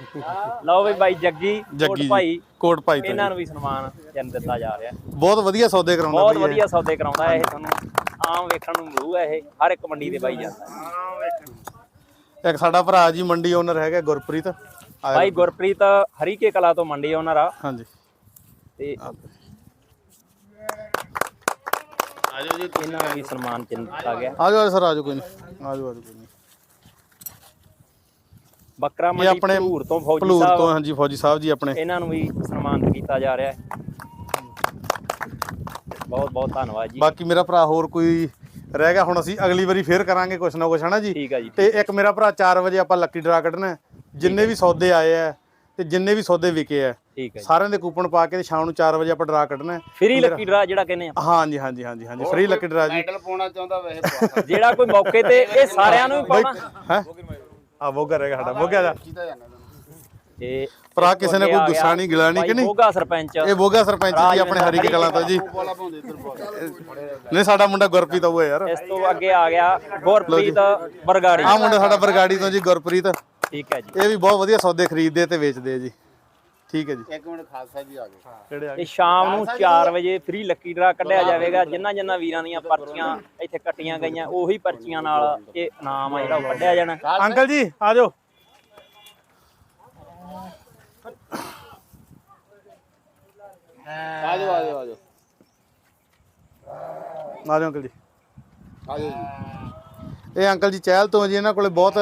ਲਓ ਵੀ ਬਾਈ ਜੱਗੀ ਕੋਟ ਭਾਈ ਕੋਟ ਭਾਈ ਤੋਂ ਇਹਨਾਂ। ਨੂੰ ਵੀ ਸਨਮਾਨ ਚਿੰਨ ਦਿੱਤਾ ਜਾ ਰਿਹਾ ਬਹੁਤ ਵਧੀਆ ਸੌਦੇ ਕਰਾਉਂਦਾ ਬਹੁਤ ਬਈ। ਵਧੀਆ ਸੌਦੇ ਕਰਾਉਂਦਾ ਇਹ। ਤੁਹਾਨੂੰ ਆਮ ਵੇਖਣ ਨੂੰ ਮਿਲੂਗਾ ਇਹ। ਹਰ ਇੱਕ ਮੰਡੀ ਦੇ ਬਾਈ ਜਾਂਦਾ। ਇੱਕ ਸਾਡਾ ਭਰਾ ਜੀ ਮੰਡੀ ਓਨਰ ਹੈਗਾ ਗੁਰਪ੍ਰੀਤ। ਬਾਈ ਗੁਰਪ੍ਰੀਤ ਹਰੀਕੇ ਕਲਾ ਤੋਂ ਮੰਡੀ ਓਨਰ ਆ। ਹਾਂਜੀ। ਤੇ ਆਜੋ ਜੀ ਇਹਨਾਂ ਨੂੰ ਵੀ ਸਨਮਾਨ ਚਿੰਨ ਦਿੱਤਾ ਗਿਆ। ਆ ਜਾਓ ਸਰ ਆ ਜਾਓ ਕੋਈ ਨਹੀਂ। ਆ ਜਾਓ ਆ ਜਾਓ ਕੋਈ ਨਹੀਂ। ਬੱਕਰਾ ਇਹ ਮੰਡੀ ਆਪਣੇ ਭਲੂਰ ਤੋਂ ਫੌਜੀ ਭਲੂਰ ਤੋਂ ਸਾਹਿਬ ਹਾਂਜੀ ਫੌਜੀ ਸਾਹਿਬ ਜੀ ਆਪਣੇ। ਇਹਨਾਂ ਨੂੰ ਵੀ ਸਨਮਾਨਿਤ ਕੀਤਾ ਜਾ ਰਿਹਾ ਹੈ। ਬਹੁਤ ਬਹੁਤ ਧੰਨਵਾਦ ਜੀ। ਬਾਕੀ ਮੇਰਾ ਭਰਾ ਹੋਰ ਕੋਈ ਰਹਿ ਗਿਆ ਹੁਣ ਅਸੀਂ ਅਗਲੀ ਵਾਰੀ ਫੇਰ ਕਰਾਂਗੇ ਕੁਛ ਨਾ ਕੁਛ ਹਨਾ ਜੀ? ਠੀਕ ਆ ਜੀ ਤੇ ਇੱਕ ਮੇਰਾ ਭਰਾ 4 ਵਜੇ ਆਪਾਂ ਲੱਕੀ ਡਰਾ ਕੱਢਣਾ ਹੈ। ਜਿੰਨੇ ਵੀ ਸੌਦੇ ਆਏ ਆ ਤੇ ਜਿੰਨੇ ਵੀ ਸੌਦੇ ਵਿਕੇ ਆ ਠੀਕ ਹੈ ਜੀ। ਸਾਰਿਆਂ ਦੇ ਕੂਪਨ ਪਾ ਕੇ ਤੇ ਸ਼ਾਮ ਨੂੰ 4 ਵਜੇ ਆਪਾਂ ਡਰਾ ਕੱਢਣਾ ਹੈ। ਫ੍ਰੀ ਲੱਕੀ ਡਰਾ ਜਿਹੜਾ ਕਹਿੰਦੇ ਆ ਹਾਂਜੀ ਹਾਂਜੀ ਹਾਂਜੀ ਹਾਂਜੀ ਫ੍ਰੀ ਲੱਕੀ ਡਰਾ ਜੀ। (laughs) ਜਿਹੜਾ ਕੋਈ ਮੌਕੇ ਤੇ ਇਹ ਸਾਰਿਆਂ ਨੂੰ ਹੀ ਪਾਉਣਾ। ਹੈ? ਆ ਬੋਗਾ ਰਹੇਗਾ ਸਾਡਾ ਬੋਗਾ ਜਾ। ਇਹ ਭਰਾ ਕਿਸੇ ਨੇ ਕੋਈ ਗੁੱਸਾ ਨਹੀਂ ਗਿਲਾ ਨਹੀਂ ਕਿ ਨਹੀਂ? ਹੋਗਾ ਸਰਪੰਚ। ਇਹ ਬੋਗਾ ਸਰਪੰਚ ਜੀ ਆਪਣੇ ਹਰੀ ਕੇ ਕਲਾਂ ਤੋਂ ਜੀ। ਨਹੀਂ ਸਾਡਾ ਮੁੰਡਾ ਗੁਰਪ੍ਰੀਤ ਉਹ ਹੈ ਯਾਰ। ਇਸ ਤੋਂ ਅੱਗੇ ਆ ਗਿਆ ਗੁਰਪ੍ਰੀਤ ਬਰਗਾੜੀ। ਆ ਮੁੰਡਾ ਸਾਡਾ ਬਰਗਾੜੀ ਤੋਂ ਜੀ ਗੁਰਪ੍ਰੀਤ। ਠੀਕ ਹੈ ਜੀ। ਇਹ ਵੀ ਬਹੁਤ ਵਧੀਆ ਸੌਦੇ ਖਰੀਦਦੇ ਤੇ ਵੇਚਦੇ ਆ ਜੀ। ਠੀਕ ਹੈ ਜੀ। ਇਹ ਸ਼ਾਮ ਨੂੰ 4 ਵਜੇ ਫ੍ਰੀ ਲੱਕੀ ਡਰਾ ਕੱਢਿਆ ਜਾਵੇਗਾ। ਜਿਨ੍ਹਾਂ ਜਿਨ੍ਹਾਂ ਵੀਰਾਂ ਦੀਆਂ ਪਰਚੀਆਂ ਇੱਥੇ ਕੱਟੀਆਂ ਗਈਆਂ ਉਹੀ ਪਰਚੀਆਂ ਨਾਲ ਇਹ ਇਨਾਮ ਆ ਜਿਹੜਾ ਉਹ ਕੱਢਿਆ ਜਾਣਾ। ਅੰਕਲ ਜੀ ਆ ਜਾਓ ਆ ਜਾਓ ਆ ਜਾਓ ਆ ਜਾਓ ਆ ਜਾਓ ਅੰਕਲ ਜੀ। ਆ ਜਾਓ ਜੀ। ਇਹ ਅੰਕਲ ਜੀ ਚਹਿਲ ਤੋਂ ਜੀ ਇਹਨਾਂ ਕੋਲੇ ਬਹੁਤ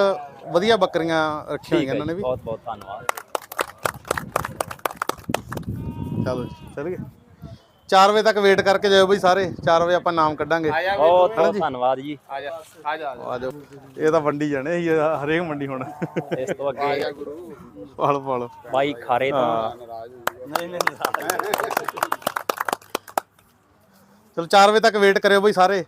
ਵਧੀਆ ਬੱਕਰੀਆਂ ਰੱਖੀਆਂ ਹੋਈਆਂ ਇਹਨਾਂ ਨੇ ਜੀ, ਵੀ। ਬਹੁਤ ਬਹੁਤ ਧੰਨਵਾਦ। ਚਲੋ ਜੀ ਚੱਲ ਗਏ। 4 ਵਜੇ ਤੱਕ ਵੇਟ ਕਰਕੇ ਜਾਓ ਬਈ ਸਾਰੇ। 4 ਵਜੇ ਆਪਾਂ ਨਾਮ ਕੱਢਾਂਗੇ। ਬਹੁਤ ਬਹੁਤ ਧੰਨਵਾਦ ਜੀ। ਆ ਜਾ ਆ ਜਾ ਆ ਜਾਓ। ਇਹ ਤਾਂ ਵੰਡੀ ਜਾਣੇ ਸੀ ਹਰੇਕ ਮੰਡੀ ਹੁਣ। ਇਸ ਤੋਂ ਅੱਗੇ ਪਾਲੋ ਪਾਲੋ ਬਾਈ ਖਾਰੇ ਤੋਂ। ਚਲੋ 4 ਵਜੇ ਤੱਕ ਵੇਟ ਕਰਿਓ ਬਈ ਸਾਰੇ।